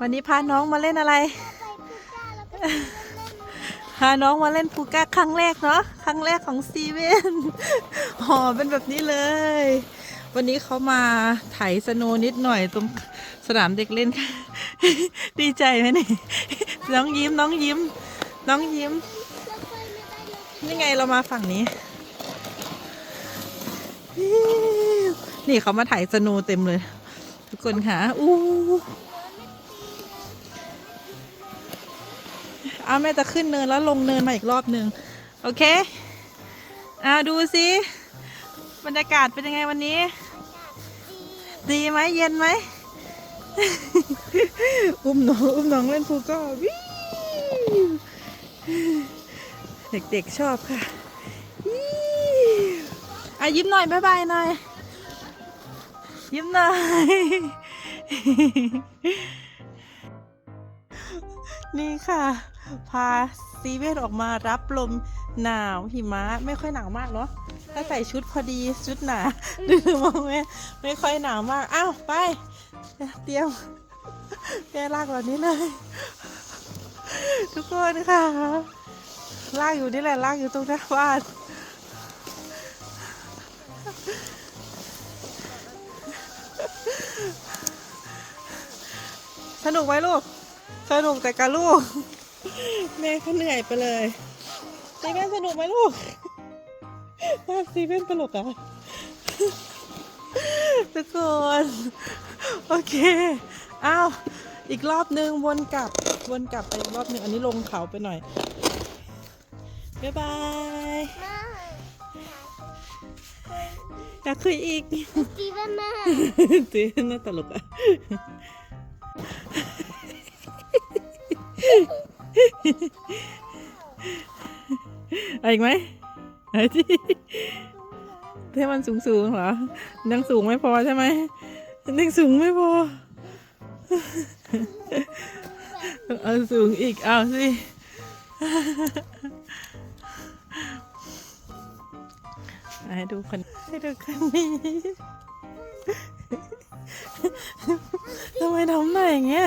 วันนี้พาน้องมาเล่นอะไร พาน้องมาเล่นพูก้าครั้งแรกเนาะ ครั้งแรกของซีเว่นห่อเป็นแบบนี้เลย วันนี้เขามาไถสโนนิดหน่อยตรงสนามเด็กเล่น ดีใจไหมนี่ น้องยิ้มน้องยิ้ม น้องยิ้ม นี่ไงเรามาฝั่งนี้นี่เขามาถ่ายสนว์เต็มเลย ทุกคนค่ะอู้เอาแม่จะขึ้นเนินแล้วลงเนินมาอีกรอบหนึ่งโอเคอ่าดูสิบรรยากาศเป็นยังไงวันนี้ ดีไหมเย็นไหม อุ้มน้องอุ้มน้องเล่นพูก็วิวเด็กๆชอบค่ะวิวอะยิ้มหน่อย บ๊ายบายหน่อย ยิ้มหน่อยนี่ค่ะ พาซีเวนออกมารับลมหนาวหิมะไม่ค่อยหนาวมากเนาะถ้าใส่ชุดพอดีชุดหนาดูมองแม่ไม่ค่อยหนาวมากอ้าวไป เตรียมแม่ลากแบบนี้เลย ทุกคนค่ะลากอยู่นี่แหละลากอยู่ตรงหน้าบ้าน นุกไหมลูก สนุกแต่กับลูก แม่เขาเหนื่อยไปเลยซีเว่นสนุกไหมลูกน่าซีเว่นตลกอะทุกคน โอเค อ้าว อีกรอบนึงวนกลับ วนกลับไปอีกรอบนึง อันนี้ลงเขาไปหน่อย บ๊ายบาย อยากคุยอีก ตีแม่แม่ตีน่าตลกอะ เอาอีกไหมเอาที่ที่มันสูงสูงๆเหรอ ยังสูงไม่พอใช่ไหมยังสูงไม่พอ เอาสูงอีก เอาสิ ให้ดูคนให้ดูคนนี้ ทำไมทำหน่อยอย่างเงี้ย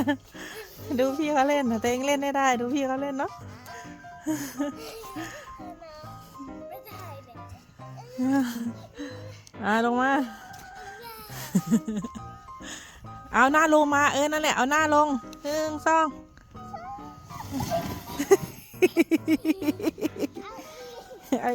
ดูพี่เขาเล่นนะตัวเองเล่นได้ได้ ดูพี่เขาเล่นเนาะอ่าลงมา เอาหน้าลงมาเออนั่นแหละ เอาหน้าลงหนึ่งสองไอ้